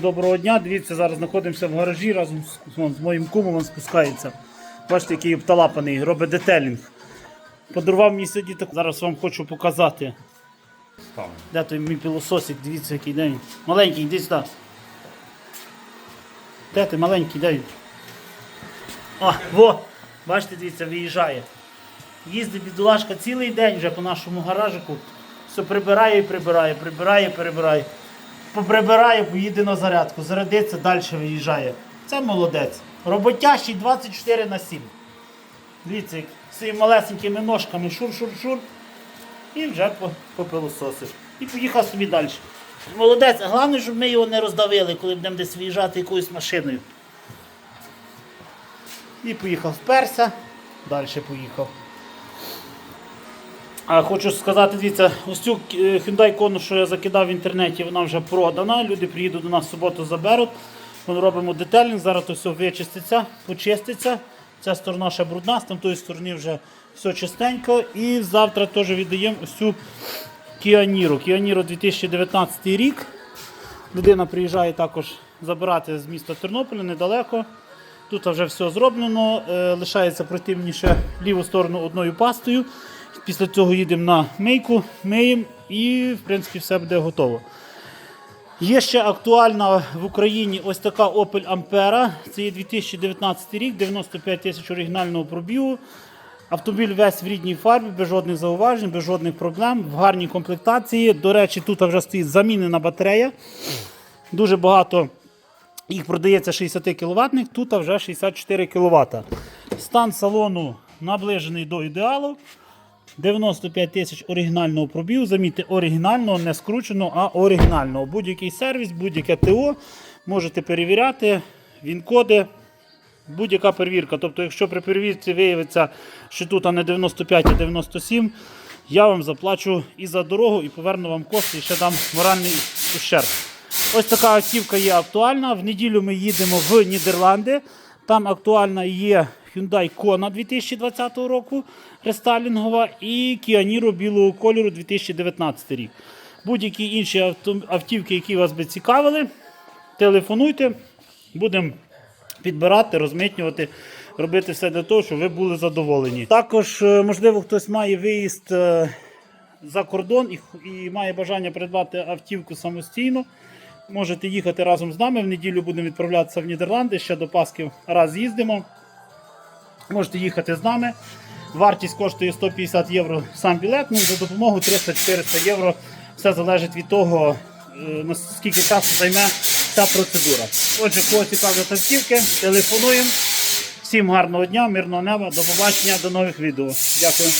Доброго дня, дивіться, зараз знаходимося в гаражі разом з, вон, з моїм кумом, він спускається. Бачите, який обталапаний, робить детелінг. Подарував мені сьогодні таку. Зараз вам хочу показати. Де той мій пілососик, дивіться, який де він. Маленький, йди сюди. Де ти маленький, де він? А, во! Бачите, дивіться, виїжджає. Їздить бідолашка цілий день вже по нашому гаражику. Все прибирає і прибирає, прибирає, прибирає. Поприбирає, поїде на зарядку, зарядиться, далі виїжджає. Це молодець. Роботящий 24 на 7. Дивіться, своїми малесенькими ножками шур-шур-шур. І вже по- попилососив. І поїхав собі далі. Молодець, головне, щоб ми його не роздавили, коли будемо десь виїжджати якоюсь машиною. І поїхав вперся, далі поїхав. Хочу сказати, дивіться, ось цю е, Hyundai Kona, що я закидав в інтернеті, вона вже продана. Люди приїдуть до нас в суботу, заберуть. Ми робимо детелінг, зараз все вичиститься, почиститься. Ця сторона ще брудна, з тої сторони вже все чистенько. І завтра теж віддаємо ось цю Kia Niro. Kia Niro 2019 рік. Людина приїжджає також забирати з міста Тернополя недалеко. Тут вже все зроблено. Е, лишається пройти мені ще ліву сторону одною пастою. Після цього їдемо на мийку, миємо і в принципі все буде готово. Є ще актуальна в Україні ось така Opel Ampera. Це є 2019 рік, 95 тисяч оригінального пробігу. Автомобіль весь в рідній фарбі, без жодних зауважень, без жодних проблем, в гарній комплектації. До речі, тут вже стоїть замінена батарея. Дуже багато їх продається 60 кВт, тут вже 64 кВт. Стан салону наближений до ідеалу. 95 тисяч оригінального пробігу. Замітьте, оригінального, не скрученого, а оригінального. Будь-який сервіс, будь-яке ТО можете перевіряти, він-коди, будь-яка перевірка. Тобто, якщо при перевірці виявиться, що тут а не 95, а 97, я вам заплачу і за дорогу, і поверну вам кошти, і ще дам моральний ущерб. Ось така автівка є актуальна. В неділю ми їдемо в Нідерланди. Там актуальна є Hyundai Kona 2020 року рестайлінгова і Niro білого кольору 2019 рік. Будь-які інші автівки, які вас би цікавили, телефонуйте, будемо підбирати, розмитнювати, робити все для того, щоб ви були задоволені. Також, е, можливо, хтось має виїзд е, за кордон і, і має бажання придбати автівку самостійно. Можете їхати разом з нами. В неділю будемо відправлятися в Нідерланди. Ще до Пасхи раз їздимо. Можете їхати з нами. Вартість коштує 150 євро сам білет. Ну, за допомогу 300-400 євро. Все залежить від того, е, наскільки часу займе ця процедура. Отже, кого цікавлять автівки, телефонуємо. Всім гарного дня, мирного неба, до побачення, до нових відео. Дякую.